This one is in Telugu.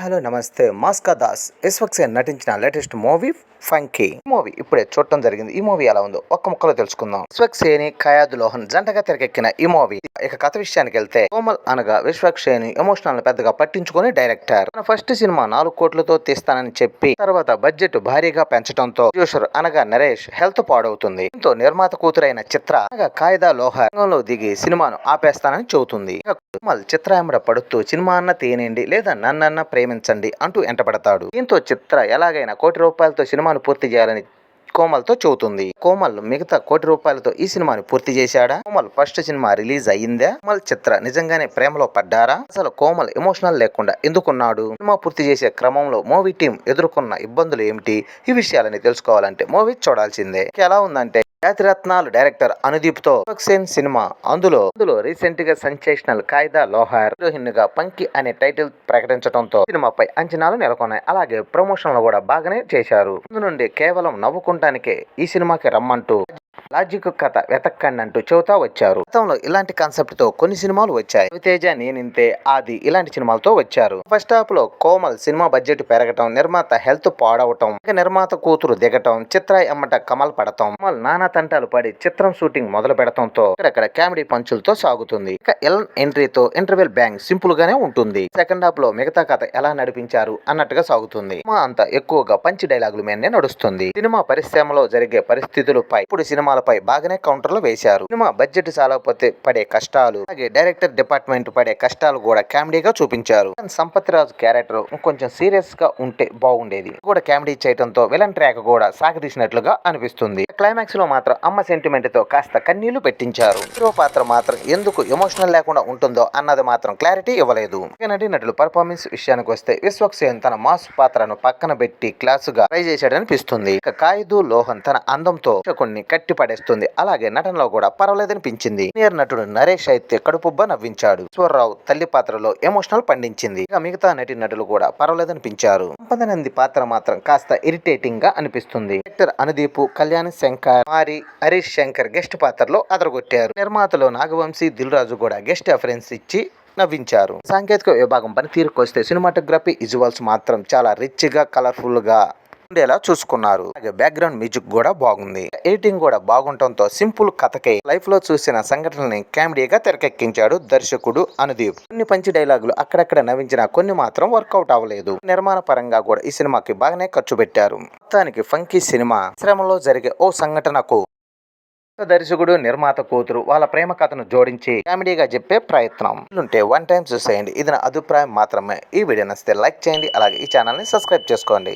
హలో నమస్తే. మాస్కా దాస్ ఇస్వక్సేన్ నటించిన లేటెస్ట్ మూవీ ఫంకీ మూవీ ఇప్పుడే చూడటం జరిగింది. ఈ మూవీ ఎలా ఉందో ఒక్క ముక్కలో తెలుసుకుందాం. విశ్వక్సేని ఖయాద్ లోహన్ జంటగా తెరకెక్కిన ఈ మూవీ ఇక కథ విషయానికి వెళ్తే కోమల్ అనగా విశ్వక్సేని ఎమోషనల్ పెద్దగా పట్టించుకుని డైరెక్టర్ తన ఫస్ట్ సినిమా నాలుగు కోట్లతో తీస్తానని చెప్పి తర్వాత బడ్జెట్ భారీగా పెంచడంతో ప్రొడ్యూసర్ అనగా నరేష్ హెల్త్ పాడవుతుంది. దీంతో నిర్మాత కూతురైన చిత్ర అనగా కాయిదా లోహ రంగంలో దిగి సినిమాను ఆపేస్తానని చెబుతుంది. కోమల్ చిత్ర పడుతూ సినిమా అన్న తీనేయండి లేదా నన్నన్న ప్రేమించండి అంటూ ఎంటపడతాడు దీంతో చిత్ర ఎలాగైనా కోటి రూపాయలతో సినిమాను పూర్తి చేయాలని కోమల్తో చెబుతుంది. కోమల్ మిగతా కోటి రూపాయలతో ఈ సినిమాని పూర్తి చేశాడా? కోమల్ ఫస్ట్ సినిమా రిలీజ్ అయ్యిందా? కోమల్ చిత్ర నిజంగానే ప్రేమలో పడ్డారా? అసలు కోమల్ ఎమోషనల్ లేకుండా ఎందుకున్నాడు? సినిమా పూర్తి చేసే క్రమంలో మూవీ టీం ఎదుర్కొన్న ఇబ్బందులు ఏమిటి? ఈ విషయాలని తెలుసుకోవాలంటే మూవీ చూడాల్సిందే. ఎలా ఉందంటే జాతిరత్నాలు డైరెక్టర్ అనుదీప్తో సేన్ సినిమా. అందులో అందులో రీసెంట్గా సెన్సేషనల్ కాయిదా లోహార్ హీరోయిన్గా పంకి అనే టైటిల్ ప్రకటించడంతో సినిమాపై అంచనాలు నెలకొన్నాయి. అలాగే ప్రమోషన్లు కూడా బాగానే చేశారు. ముందు నుండి కేవలం నవ్వుకుంటానికే ఈ సినిమాకి రమ్మంటూ లాజిక్ కథ వెతక్కండి అంటూ చెబుతా వచ్చారు. గతంలో ఇలాంటి కాన్సెప్ట్తో కొన్ని సినిమాలు వచ్చాయి. రవితేజ నేనింతే ఆది ఇలాంటి సినిమాలతో వచ్చారు. ఫస్ట్ హాఫ్లో కోమల్ సినిమా బడ్జెట్ పెరగటం నిర్మాత హెల్త్ పాడవటం ఇక నిర్మాత కూతురు దిగటం చిత్ర ఎమ్మట కమల్ పడటం కమల్ నానా తంటాలు పడి చిత్రం షూటింగ్ మొదలు పెడటంతో ఇక్కడక్కడ కామెడీ పంచులతో సాగుతుంది. ఇక ఎల్ ఎంట్రీతో ఇంటర్వెల్ బ్యాంక్ సింపుల్ గానే ఉంటుంది. సెకండ్ హాఫ్లో మిగతా కథ ఎలా నడిపించారు అన్నట్టుగా సాగుతుంది. సినిమా అంతా ఎక్కువగా పంచి డైలాగుల మీదనే నడుస్తుంది. సినిమా పరిశ్రమలో జరిగే పరిస్థితులపై ఇప్పుడు సినిమాలపై బాగానే కౌంటర్లు వేశారు. సినిమా బడ్జెట్ చాలకపోతే పడే కష్టాలు అలాగే డైరెక్టర్ డిపార్ట్మెంట్ పడే కష్టాలు కూడా కామెడీగా చూపించారు. సంపత్ రాజు క్యారెక్టర్ కొంచెం సీరియస్గా ఉంటే బాగుండేది. కూడా కామెడీ చేయడంతో విలన్ ట్రాక్ కూడా సాగదీసినట్లుగా అనిపిస్తుంది. క్లైమాక్స్లో మాత్రం అమ్మ సెంటిమెంట్తో కాస్త కన్నీళ్ళు పెట్టించారు. హీరో పాత్ర మాత్రం ఎందుకు ఎమోషనల్ లేకుండా ఉంటుందో అన్నది మాత్రం క్లారిటీ ఇవ్వలేదు. నటి నటులు పర్ఫార్మెన్స్ విషయానికి వస్తే విశ్వక్సేన్ తన మాస్ పాత్రను పక్కన పెట్టి క్లాసుగా ట్రై చేశాడనిపిస్తుంది. ఇక కాయిదు లోహన్ తన అందంతో కొన్ని కట్టి ఆడేస్తుంది అలాగే నటనలో కూడా పర్వాలేదనిపించింది. సీనియర్ నటుడు నరేష్ అయితే కడుపుబ్బ నవ్వించాడు. ఈశ్వరరావు తల్లి పాత్రలో ఎమోషనల్ పండించింది. ఇక మిగతా నటి నటులు కూడా పర్వాలేదనిపించారు. సంపదనంది పాత్ర మాత్రం కాస్త ఇరిటేటింగ్గా అనిపిస్తుంది. డైరెక్టర్ అనుదీప్ కళ్యాణ్ శంకర్ మారి హరీష్ శంకర్ గెస్ట్ పాత్రలో అదరగొట్టారు. నిర్మాతలో నాగవంశీ దిల్ రాజు కూడా గెస్ట్ అఫరెన్స్ ఇచ్చి నవ్వించారు. సాంకేతిక విభాగం పని తీరుకొస్తే సినిమాటోగ్రఫీ విజువల్స్ మాత్రం చాలా రిచ్గా కలర్ఫుల్గా ఉండేలా చూసుకున్నారు. అలాగే బ్యాక్గ్రౌండ్ మ్యూజిక్ కూడా బాగుంది. ఎడిటింగ్ కూడా బాగుండటంతో సింపుల్ కథకే లైఫ్లో చూసిన సంఘటనల్ని కామెడీగా తెరకెక్కించాడు దర్శకుడు అనుదీప్. కొన్ని పంచి డైలాగులు అక్కడక్కడ నవ్వించినా కొన్ని మాత్రం వర్కౌట్ అవ్వలేదు. నిర్మాణ పరంగా కూడా ఈ సినిమాకి బాగానే ఖర్చు పెట్టారు. మొత్తానికి ఫంకీ సినిమా శ్రమలో జరిగే ఓ సంఘటనకు దర్శకుడు నిర్మాత కూతురు వాళ్ళ ప్రేమ కథను జోడించి కామెడీగా చెప్పే ప్రయత్నం. ఉంటే వన్ టైం చూసేయండి. ఇది నా అభిప్రాయం మాత్రమే. ఈ వీడియో నచ్చితే లైక్ చేయండి. అలాగే ఈ ఛానల్ని సబ్స్క్రైబ్ చేసుకోండి.